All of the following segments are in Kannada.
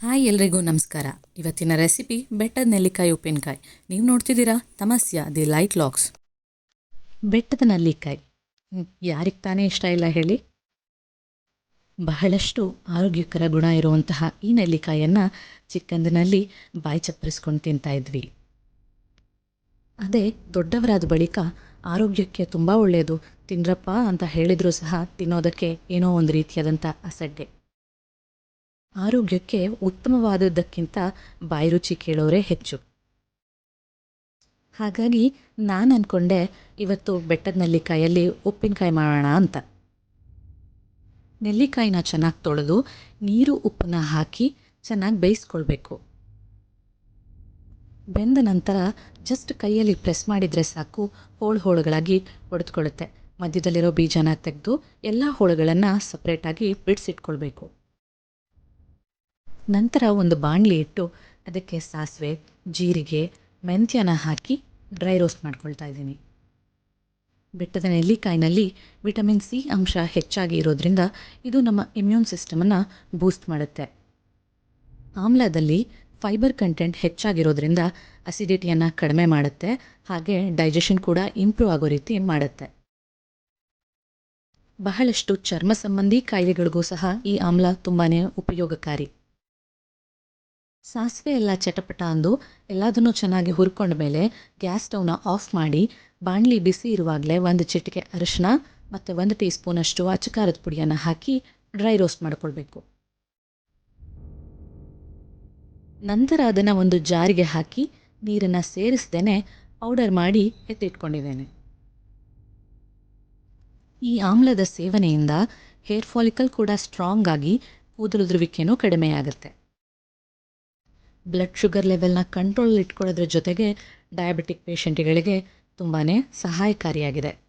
ಹಾಯ್ ಎಲ್ರಿಗೂ ನಮಸ್ಕಾರ. ಇವತ್ತಿನ ರೆಸಿಪಿ ಬೆಟ್ಟದ ನೆಲ್ಲಿಕಾಯಿ ಉಪ್ಪಿನಕಾಯಿ. ನೀವು ನೋಡ್ತಿದ್ದೀರಾ? ತಮಸ್ಯ, ದಿ ಲೈಟ್ ಲಾಕ್ಸ್. ಬೆಟ್ಟದ ನೆಲ್ಲಿಕಾಯಿ. ಯಾರಿಗೆ ತಾನೇ ಇಷ್ಟ ಇಲ್ಲ ಹೇಳಿ. ಬಹಳಷ್ಟು ಆರೋಗ್ಯಕರ ಗುಣ ಇರುವಂತಹ ಈ ನೆಲ್ಲಿಕಾಯಿಯನ್ನು ಚಿಕ್ಕಂದಿನಲ್ಲಿ ಬಾಯಿ ಚಪ್ಪರಿಸ್ಕೊಂಡು ತಿಂತಾ ಇದ್ವಿ. ಅದೇ ದೊಡ್ಡವರಾದ ಬಳಿಕ ಆರೋಗ್ಯಕ್ಕೆ ತುಂಬ ಒಳ್ಳೆಯದು ತಿಂದ್ರಪ್ಪ ಅಂತ ಹೇಳಿದರೂ ಸಹ ತಿನ್ನೋದಕ್ಕೆ ಏನೋ ಒಂದು ರೀತಿಯಾದಂಥ ಅಸಡ್ಡೆ. ಆರೋಗ್ಯಕ್ಕೆ ಉತ್ತಮವಾದದ್ದಕ್ಕಿಂತ ಬಾಯಿ ರುಚಿ ಕೇಳೋರೇ ಹೆಚ್ಚು. ಹಾಗಾಗಿ ನಾನು ಅಂದ್ಕೊಂಡೆ ಇವತ್ತು ಬೆಟ್ಟದ ನೆಲ್ಲಿಕಾಯಲ್ಲಿ ಉಪ್ಪಿನಕಾಯಿ ಮಾಡೋಣ ಅಂತ. ನೆಲ್ಲಿಕಾಯಿನ ಚೆನ್ನಾಗಿ ತೊಳೆದು ನೀರು ಉಪ್ಪನ್ನ ಹಾಕಿ ಚೆನ್ನಾಗಿ ಬೇಯಿಸ್ಕೊಳ್ಬೇಕು. ಬೆಂದ ನಂತರ ಜಸ್ಟ್ ಕೈಯಲ್ಲಿ ಪ್ರೆಸ್ ಮಾಡಿದರೆ ಸಾಕು, ಹೋಳು ಹೋಳುಗಳಾಗಿ ಒಡೆದುಕೊಳ್ಳುತ್ತೆ. ಮಧ್ಯದಲ್ಲಿರೋ ಬೀಜನ ತೆಗೆದು ಎಲ್ಲ ಹೋಳುಗಳನ್ನು ಸಪ್ರೇಟಾಗಿ ಬಿಡಿಸಿಟ್ಕೊಳ್ಬೇಕು. ನಂತರ ಒಂದು ಬಾಣಲಿ ಇಟ್ಟು ಅದಕ್ಕೆ ಸಾಸಿವೆ, ಜೀರಿಗೆ, ಮೆಂತ್ಯನ ಹಾಕಿ ಡ್ರೈ ರೋಸ್ಟ್ ಮಾಡ್ಕೊಳ್ತಾ ಇದ್ದೀನಿ. ಬೆಟ್ಟದ ನೆಲ್ಲಿಕಾಯಿನಲ್ಲಿ ವಿಟಮಿನ್ ಸಿ ಅಂಶ ಹೆಚ್ಚಾಗಿ ಇರೋದ್ರಿಂದ ಇದು ನಮ್ಮ ಇಮ್ಯೂನ್ ಸಿಸ್ಟಮನ್ನು ಬೂಸ್ಟ್ ಮಾಡುತ್ತೆ. ಆಮ್ಲದಲ್ಲಿ ಫೈಬರ್ ಕಂಟೆಂಟ್ ಹೆಚ್ಚಾಗಿರೋದ್ರಿಂದ ಅಸಿಡಿಟಿಯನ್ನು ಕಡಿಮೆ ಮಾಡುತ್ತೆ, ಹಾಗೆ ಡೈಜೆಷನ್ ಕೂಡ ಇಂಪ್ರೂವ್ ಆಗೋ ರೀತಿ ಮಾಡುತ್ತೆ. ಬಹಳಷ್ಟು ಚರ್ಮ ಸಂಬಂಧಿ ಕಾಯಿಲೆಗಳಿಗೂ ಸಹ ಈ ಆಮ್ಲ ತುಂಬಾ ಉಪಯೋಗಕಾರಿ. ಸಾಸಿವೆ ಎಲ್ಲ ಚಟಪಟ ಅಂದು ಎಲ್ಲದನ್ನು ಚೆನ್ನಾಗಿ ಹುರ್ಕೊಂಡ ಮೇಲೆ ಗ್ಯಾಸ್ ಸ್ಟೌವ್ನ ಆಫ್ ಮಾಡಿ ಬಾಣಲಿ ಬಿಸಿ ಇರುವಾಗಲೇ ಒಂದು ಚಿಟಿಕೆ ಅರಿಶಿನ ಮತ್ತು ಒಂದು ಟೀ ಸ್ಪೂನಷ್ಟು ಅಚ್ಚಕಾರದ ಪುಡಿಯನ್ನು ಹಾಕಿ ಡ್ರೈ ರೋಸ್ಟ್ ಮಾಡಿಕೊಳ್ಬೇಕು. ನಂತರ ಅದನ್ನು ಒಂದು ಜಾರಿಗೆ ಹಾಕಿ ನೀರನ್ನು ಸೇರಿಸ್ದೇನೆ ಪೌಡರ್ ಮಾಡಿ ಎತ್ತಿಟ್ಕೊಂಡಿದ್ದೇನೆ. ಈ ಆಮ್ಲದ ಸೇವನೆಯಿಂದ ಹೇರ್ ಫಾಲಿಕಲ್ ಕೂಡ ಸ್ಟ್ರಾಂಗ್ ಆಗಿ ಕೂದಲುದ್ರುವಿಕೆಯೂ ಕಡಿಮೆಯಾಗುತ್ತೆ. ಬ್ಲಡ್ ಶುಗರ್ ಲೆವೆಲ್ನ ಕಂಟ್ರೋಲ್ ಇಟ್ಕೊಳ್ಳೋದ್ರ ಜೊತೆಗೆ ಡಯಾಬಿಟಿಕ್ ಪೇಷಂಟ್ಗಳಿಗೆ ತುಂಬಾ ಸಹಾಯಕಾರಿಯಾಗಿದೆ.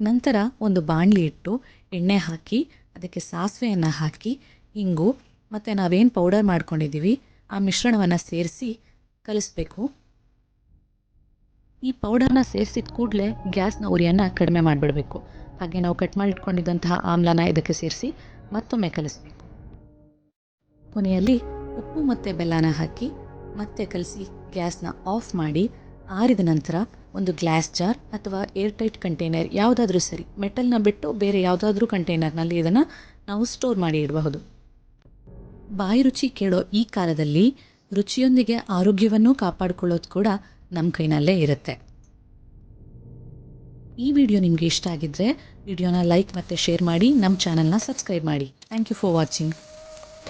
ನಂತರ ಒಂದು ಬಾಣಲಿ ಇಟ್ಟು ಎಣ್ಣೆ ಹಾಕಿ, ಅದಕ್ಕೆ ಸಾಸಿವೆಯನ್ನು ಹಾಕಿ, ಇಂಗು ಮತ್ತು ನಾವೇನು ಪೌಡರ್ ಮಾಡ್ಕೊಂಡಿದ್ದೀವಿ, ಆ ಮಿಶ್ರಣವನ್ನು ಸೇರಿಸಿ ಕಲಿಸ್ಬೇಕು. ಈ ಪೌಡರ್ನ ಸೇರಿಸಿದ ಕೂಡಲೇ ಗ್ಯಾಸ್ನ ಉರಿಯನ್ನು ಕಡಿಮೆ ಮಾಡಿಬಿಡಬೇಕು. ಹಾಗೆ ನಾವು ಕಟ್ ಮಾಡಿಟ್ಕೊಂಡಿದ್ದಂತಹ ಆಮ್ಲನ ಇದಕ್ಕೆ ಸೇರಿಸಿ ಮತ್ತೊಮ್ಮೆ ಕಲಿಸ್ಬೇಕು. ಕೊನೆಯಲ್ಲಿ ಉಪ್ಪು ಮತ್ತು ಬೆಲ್ಲನ ಹಾಕಿ ಮತ್ತೆ ಕಲಸಿ ಗ್ಯಾಸ್ನ ಆಫ್ ಮಾಡಿ ಆರಿದ ನಂತರ ಒಂದು ಗ್ಲಾಸ್ ಜಾರ್ ಅಥವಾ ಏರ್ ಟೈಟ್ ಕಂಟೈನರ್ ಯಾವುದಾದ್ರೂ ಸರಿ, ಮೆಟಲ್ನ ಬಿಟ್ಟು ಬೇರೆ ಯಾವುದಾದ್ರೂ ಕಂಟೈನರ್ನಲ್ಲಿ ಇದನ್ನು ನಾವು ಸ್ಟೋರ್ ಮಾಡಿ ಇಡಬಹುದು. ಬಾಯಿ ರುಚಿ ಕೇಳೋ ಈ ಕಾಲದಲ್ಲಿ ರುಚಿಯೊಂದಿಗೆ ಆರೋಗ್ಯವನ್ನು ಕಾಪಾಡಿಕೊಳ್ಳೋದು ಕೂಡ ನಮ್ಮ ಕೈನಲ್ಲೇ ಇರುತ್ತೆ. ಈ ವಿಡಿಯೋ ನಿಮಗೆ ಇಷ್ಟ ಆಗಿದ್ದರೆ ವಿಡಿಯೋನ ಲೈಕ್ ಮತ್ತು ಶೇರ್ ಮಾಡಿ ನಮ್ಮ ಚಾನಲ್ನ ಸಬ್ಸ್ಕ್ರೈಬ್ ಮಾಡಿ. Thank you for watching.